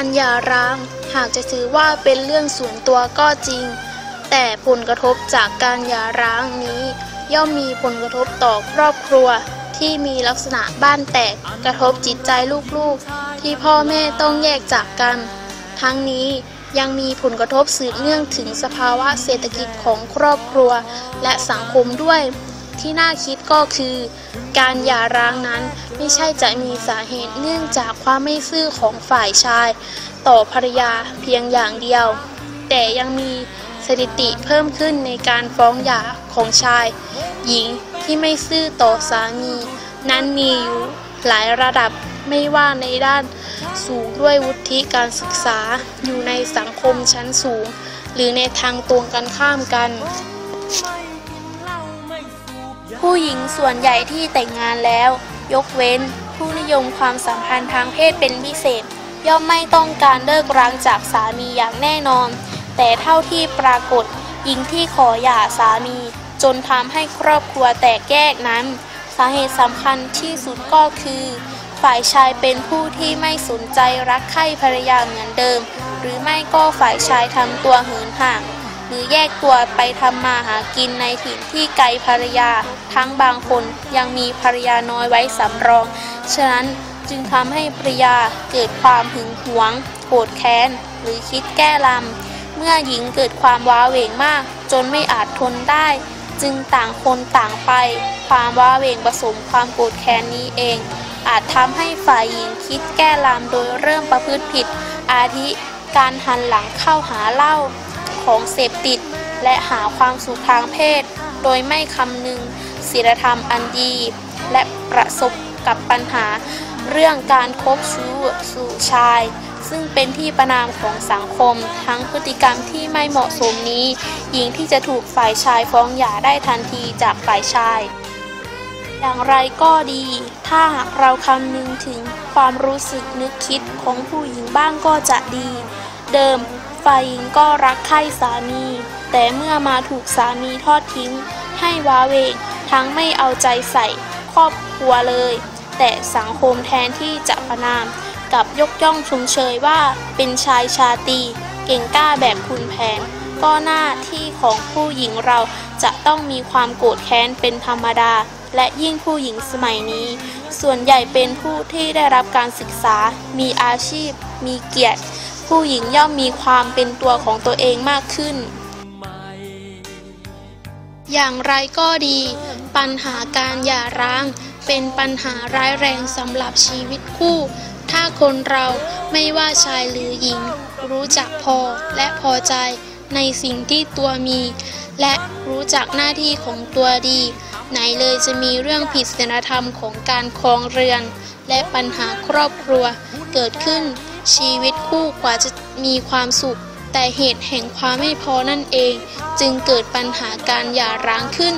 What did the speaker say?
การหย่าร้าง หากจะถือว่าเป็นเรื่องส่วนตัวก็จริง แต่ผลกระทบจากการหย่าร้างนี้ ย่อมมีผลกระทบต่อครอบครัวที่มีลักษณะบ้านแตกกระทบจิตใจลูกๆ ที่พ่อแม่ต้องแยกจากกัน ทั้งนี้ยังมีผลกระทบสืบเนื่องถึงสภาวะเศรษฐกิจของครอบครัว และสังคมด้วย ที่น่าคิดก็คือ การหย่าร้างนั้นไม่ใช่จะมีสาเหตุเนื่องจากความไม่ซื่อของฝ่ายชาย ต่อภรรยาเพียงอย่างเดียว แต่ยังมีสถิติเพิ่มขึ้นในการฟ้องหย่าของชาย หญิงที่ไม่ซื่อต่อสามี นั้นมีอยู่หลายระดับไม่ว่าในด้านสูงด้วยวุฒิการศึกษาอยู่ในสังคมชั้นสูง หรือในทางตรงกันข้ามกัน ผู้หญิงส่วนใหญ่ที่แต่งงานแล้ว ยกเว้น ผู้นิยมความสัมพันธ์ทางเพศเป็นพิเศษ ย่อมไม่ต้องการเลิกร้างจากสามีอย่างแน่นอน แต่เท่าที่ปรากฏหญิงที่ขอหย่าสามี จนทำให้ครอบครัวแตกแยกนั้น สาเหตุสำคัญที่สุดก็คือ ฝ่ายชายเป็นผู้ที่ไม่สนใจรักใคร่ภรรยาเหมือนเดิม หรือไม่ก็ฝ่ายชายทำตัวเหินห่าง หรือแยกตัวไปทำมาหากินในถิ่นที่ไกลภรรยา ทั้งบางคนยังมีภรรยาน้อยไว้สำรอง ฉะนั้นจึงทำให้ภรรยาเกิดความหึงหวงโกรธแค้น หรือคิดแก้ลำเมื่อหญิงเกิดความว้าเหวงมาก จนไม่อาจทนได้ จึงต่างคนต่างไป ความว้าเหวงผสมความโกรธแค้นนี้เอง อาจทำให้ฝ่ายหญิงคิดแก้ลำโดยเริ่มประพฤติผิด อาทิการหันหลังเข้าหาเล้า ของเสพติด และหาความสุขทางเพศ โดยไม่คำนึงศีลธรรมอันดี และประสบกับปัญหาเรื่องการคบชู้สู่ชาย ซึ่งเป็นที่ประนามของสังคม ทั้งพฤติกรรมที่ไม่เหมาะสมนี้ หญิงที่จะถูกฝ่ายชายฟ้องหย่าได้ทันทีจากฝ่ายชาย อย่างไรก็ดี ถ้าเราคำนึงถึงความรู้สึกนึกคิดของผู้หญิงบ้างก็จะดี เดิม ฝ่ายหญิงก็รักใคร่สามี แต่เมื่อมาถูกสามีทอดทิ้ง ให้ว้าเวงทั้งไม่เอาใจใส่ครอบครัวเลย แต่สังคมแทนที่จะประนามกับยกย่องชมเชยว่าเป็นชายชาตีเก่งกล้าแบบคุณแผนก็หน้าที่ของผู้หญิงเราจะต้องมีความโกรธแค้นเป็นธรรมดา และยิ่งผู้หญิงสมัยนี้ ส่วนใหญ่เป็นผู้ที่ได้รับการศึกษา มีอาชีพ มีเกียรติ ผู้หญิงย่อมมีความเป็นตัวของตัวเองมากขึ้น อย่างไรก็ดี ปัญหาการหย่าร้าง เป็นปัญหาร้ายแรงสำหรับชีวิตคู่ ถ้าคนเราไม่ว่าชายหรือหญิง รู้จักพอและพอใจในสิ่งที่ตัวมี และรู้จักหน้าที่ของตัวดี ไหนเลยจะมีเรื่องผิดศีลธรรมของการครองเรือน และปัญหาครอบครัวเกิดขึ้นชีวิตคู่กว่าจะมีความสุข แต่เหตุแห่งความไม่พอนั่นเอง จึงเกิดปัญหาการหย่าร้างขึ้น